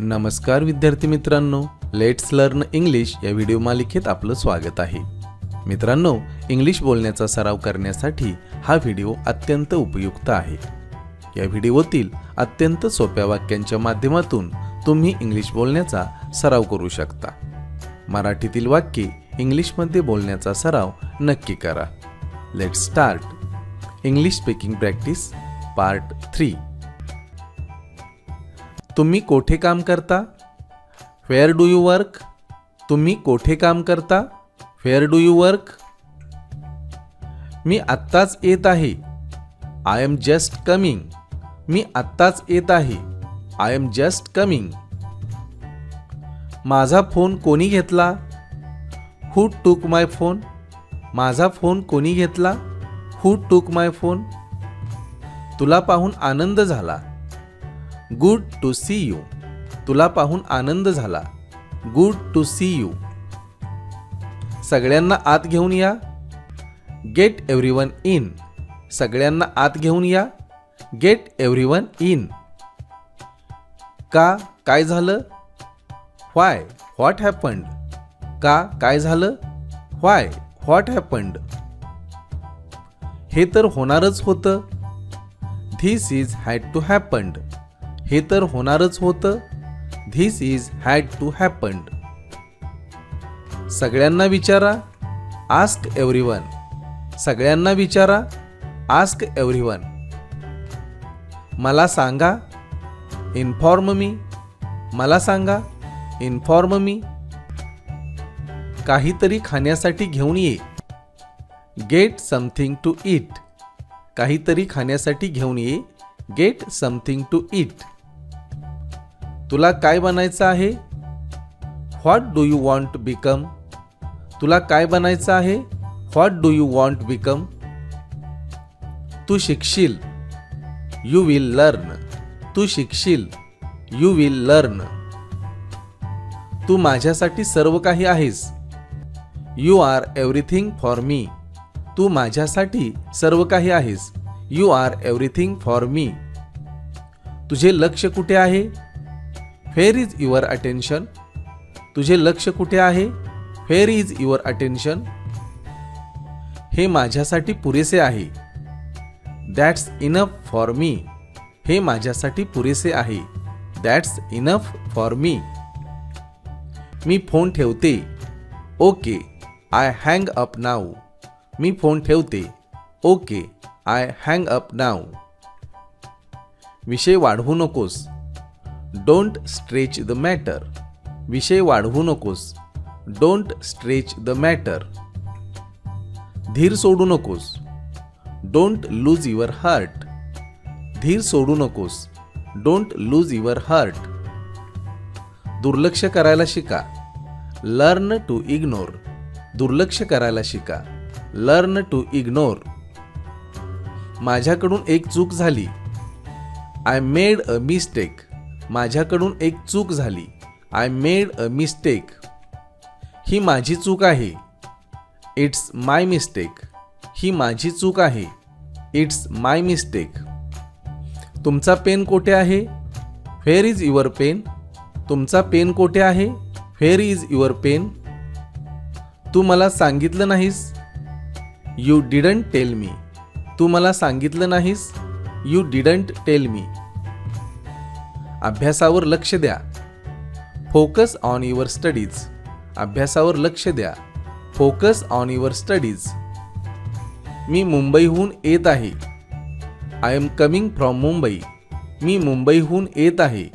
नमस्कार विद्यार्थी मित्रांनो लेट्स लर्न इंग्लिश या व्हिडिओ मालिकेत आपलं स्वागत आहे. मित्रांनो इंग्लिश बोलण्याचा सराव करण्यासाठी हा व्हिडिओ अत्यंत उपयुक्त आहे. या व्हिडिओतील अत्यंत सोप्या वाक्यांच्या माध्यमातून तुम्ही इंग्लिश बोलण्याचा सराव करू शकता. मराठीतील वाक्ये इंग्लिशमध्ये बोलण्याचा सराव नक्की करा. Let start English speaking practice part three तुम्ही कोठे काम करता? वेअर डू यू वर्क तुम्ही कोठे काम करता? वेअर डू यू वर्क मी आत्ताच येत आहे. आय एम जस्ट कमिंग मी आत्ताच येत आहे. आय एम जस्ट कमिंग माझा फोन कोणी घेतला? हू टूक माय फोन माझा फोन कोणी घेतला? हू टूक माय फोन तुला पाहून आनंद झाला. गुड टू सी यू तुला पाहून आनंद झाला. गुड टू सी यू सगळ्यांना आत घेऊन या. गेट एव्हरीवन इन सगळ्यांना आत घेऊन या. गेट एव्हरीवन इन का काय झालं? व्हाय व्हॉट हॅपंड का काय झालं? व्हाय व्हॉट हॅपंड हे तर होणारच होतं. This is had to happened हे तर होणारच होतं. This is had to happened सगळ्यांना विचारा आस्क एव्हरीवन सगळ्यांना विचारा आस्क एव्हरीवन मला सांगा इन्फॉर्म मी मला सांगा इन्फॉर्म मी काहीतरी खाण्यासाठी घेऊन ये. गेट समथिंग टू इट काहीतरी खाण्यासाठी घेऊन ये. गेट समथिंग टू इट तुला काय बनायचं आहे? What do you want become तुला काय बनायचं आहे? What do you want become तू शिकशील. यू विल लर्न तू शिकशील. यू विल लर्न तू माझ्यासाठी सर्व काही आहेस. You are everything for me तू माझ्यासाठी सर्व काही आहेस. You are everything for me तुझे लक्ष कुठे आहे? फेअर इज युअर अटेन्शन तुझे लक्ष कुठे आहे? फेअर इज युअर अटेन्शन हे माझ्यासाठी पुरेसे आहे. दॅट्स इनफ फॉर मी हे माझ्यासाठी पुरेसे आहे. दॅट्स इनफ फॉर मी मी फोन ठेवते. Okay I hang up now me phone ठेवते. Okay I hang up now विषय वाढवू नकोस. डोंट स्ट्रेच द मॅटर विषय वाढवू नकोस. डोंट स्ट्रेच द मॅटर धीर सोडू नकोस. डोंट लूज युअर हार्ट धीर सोडू नकोस. डोंट लूज युअर हार्ट दुर्लक्ष करायला शिका. लर्न टू इग्नोर दुर्लक्ष करायला शिका. लर्न टू इग्नोर माझ्याकडून एक चूक झाली. आय मेड अ मिस्टेक माझ्याकडून एक चूक झाली. आय मेड अ मिस्टेक ही माझी चूक आहे. इट्स माय मिस्टेक ही माझी चूक आहे. इट्स माय मिस्टेक तुमचा पेन कोठे आहे? फेअर इज युअर पेन तुमचा पेन कोठे आहे? फेअर इज युअर पेन तू मला सांगितलं नाहीस? यू डिडंट टेल मी तू मला सांगितलं नाहीस? यू डिडंट टेल मी अभ्यासावर लक्ष द्या. फोकस ऑन युअर स्टडीज अभ्यासावर लक्ष द्या. फोकस ऑन युअर स्टडीज मी मुंबईहून येत आहे. I am coming from Mumbai मी मुंबईहून येत आहे.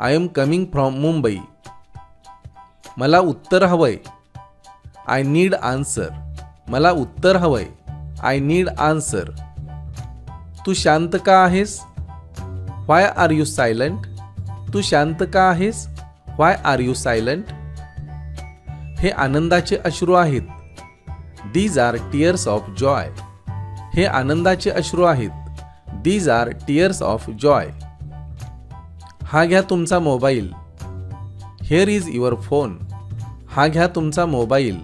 I am coming from Mumbai मला उत्तर हवंय. आय नीड आन्सर मला उत्तर हवंय. आय नीड आन्सर तू शांत का आहेस? वाय आर यू सायलंट तू शांत का आहेस? वाय आर यू सायलंट हे आनंदाचे अश्रू आहेत. These are tears of joy हे आनंदाचे अश्रू आहेत. These are tears of joy हा घ्या तुमचा mobile. Here is your phone हा घ्या तुमचा mobile.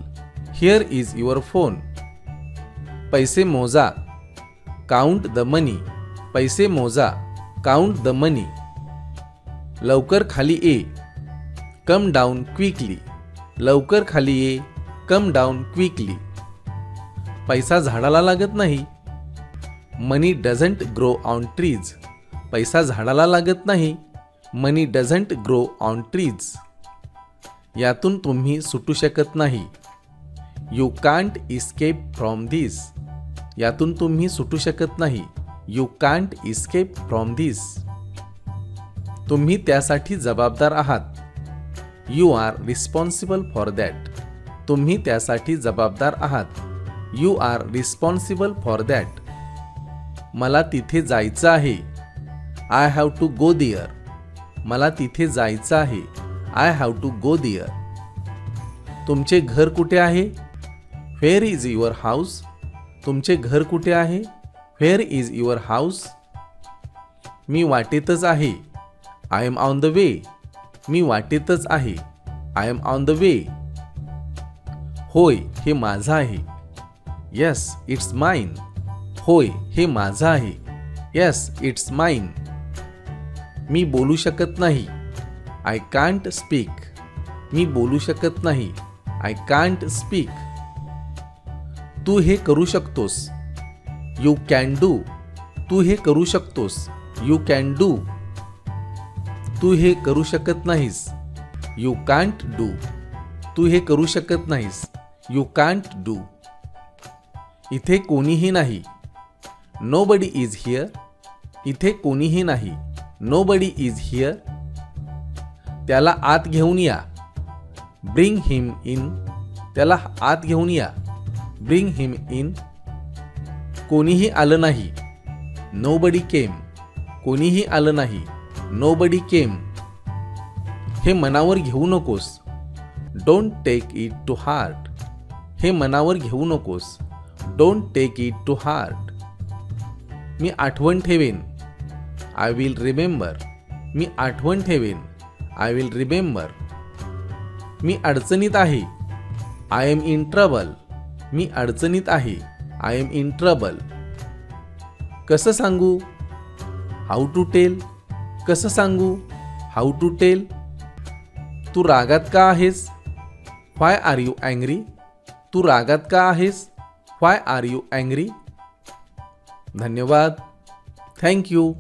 Here is your phone पैसे मोजा. काउंट द मनी पैसे मोजा. काउंट द मनी लवकर खाली ये. कम डाऊन क्विकली लवकर खाली ये. कम डाऊन क्विकली पैसा झाडाला लागत नाही. Money doesn't grow on trees पैसा झाडाला लागत नाही. Money doesn't grow on trees यातून तुम्ही सुटू शकत नाही. You can't escape from this यातून तुम्ही सुटू शकत नाही. You can't escape from this तुम्ही त्यासाठी जबाबदार आहात. You are responsible for that तुम्ही त्यासाठी जबाबदार आहात. You are responsible for that मला तिथे जायचं आहे. I have to go there मला तिथे जायचं आहे. I have to go there तुमचे घर कुठे आहे? व्हेअर इज युअर हाऊस तुमचे घर कुठे आहे? व्हेअर इज युअर हाऊस मी वाटेतच आहे. I am on the way मी वाटेतच आहे. I am on the way होय हे माझं आहे. येस इट्स माइन होय हे माझं आहे. येस इट्स माइन मी बोलू शकत नाही. आय कांट स्पीक मी बोलू शकत नाही. आय कांट स्पीक तू हे करू शकतोस. यू कॅन डू तू हे करू शकतोस. यू कॅन डू तू हे करू शकत नाहीस. यू कांट डू तू हे करू शकत नाहीस. यू कांट डू इथे कोणीही नाही. नो बडी इज हिअर इथे कोणीही नाही. नो बडी इज हिअर त्याला आत घेऊन या. ब्रिंग हिम इन त्याला आत घेऊन या. ब्रिंग हिम इन कोणीही आलं नाही. नो बडी केम कोणीही आलं नाही. नो बडी केम हे मनावर घेऊ नकोस. Don't take it to heart हे मनावर घेऊ नकोस. Don't take it to heart मी आठवण ठेवेन. आय विल रिमेंबर मी आठवण ठेवेन. आय विल रिमेंबर मी अडचणीत आहे. आय एम इन ट्रबल मी अडचणीत आहे. आय एम इन ट्रबल कसं सांगू? हाऊ टू टेल कसं सांगू? हाऊ टू टेल तू रागात का आहेस? वाय आर यू अँग्री तू रागात का आहेस? वाय आर यू अँग्री धन्यवाद. Thank you